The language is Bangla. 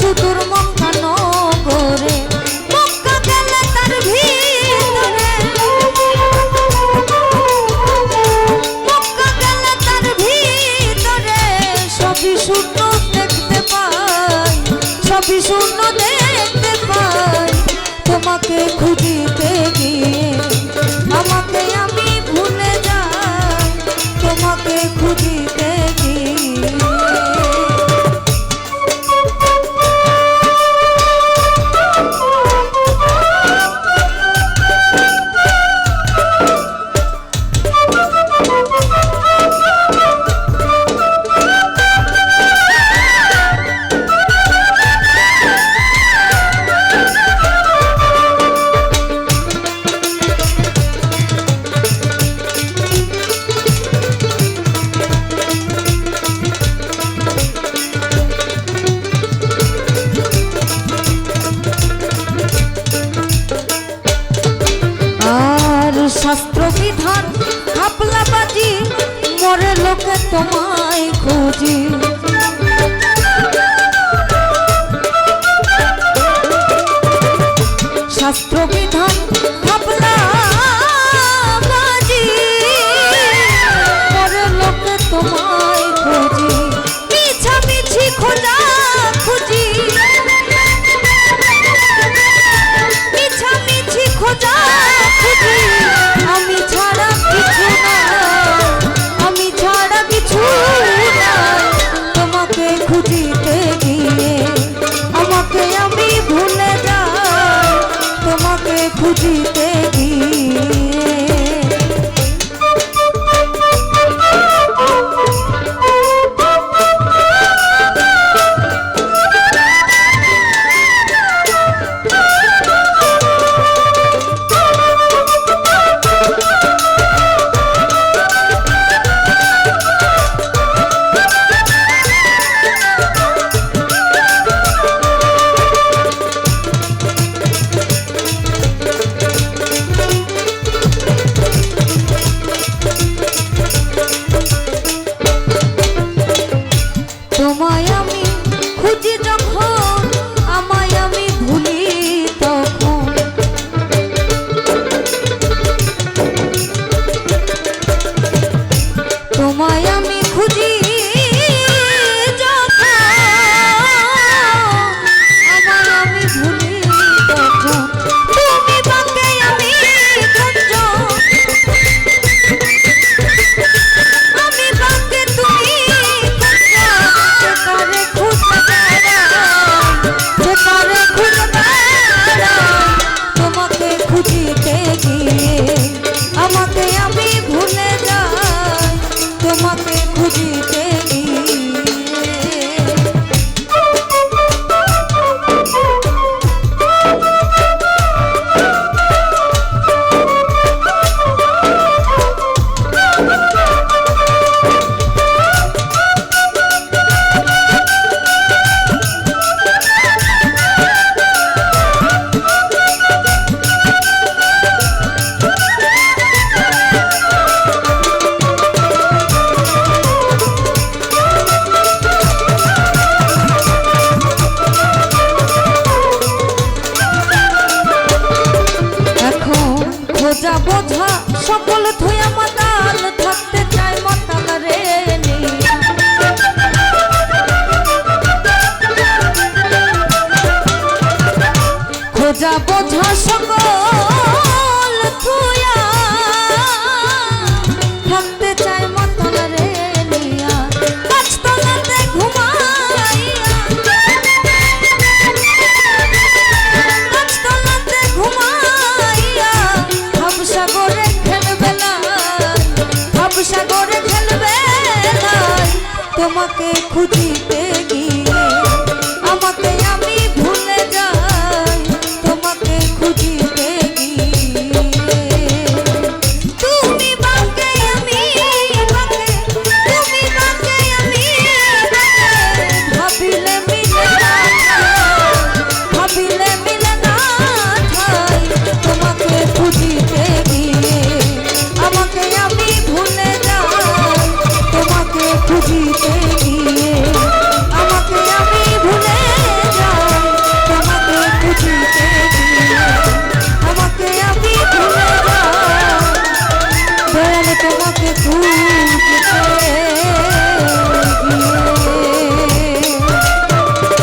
সুদূর মক্কা নগরে। মক্কা গেলে তার ভিতরে। মক্কা গেলে তার ভিতরে। সবই শূন্য দেখতে পাই, সবই শূন্য দেখতে পাই। খুঁজিতে গিয়ে আমাকে আমি ভুলে যাই। তোমাকে খুঁজি তোমায় খুঁজি। শাস্ত্র বিধান मत खुजी বোঝা সকল থুয়া মাতাল থাকতে চায় মাতাল রে খোঁজা বোঝা সকল কেন তোমাকে খুঁজিতে গিয়ে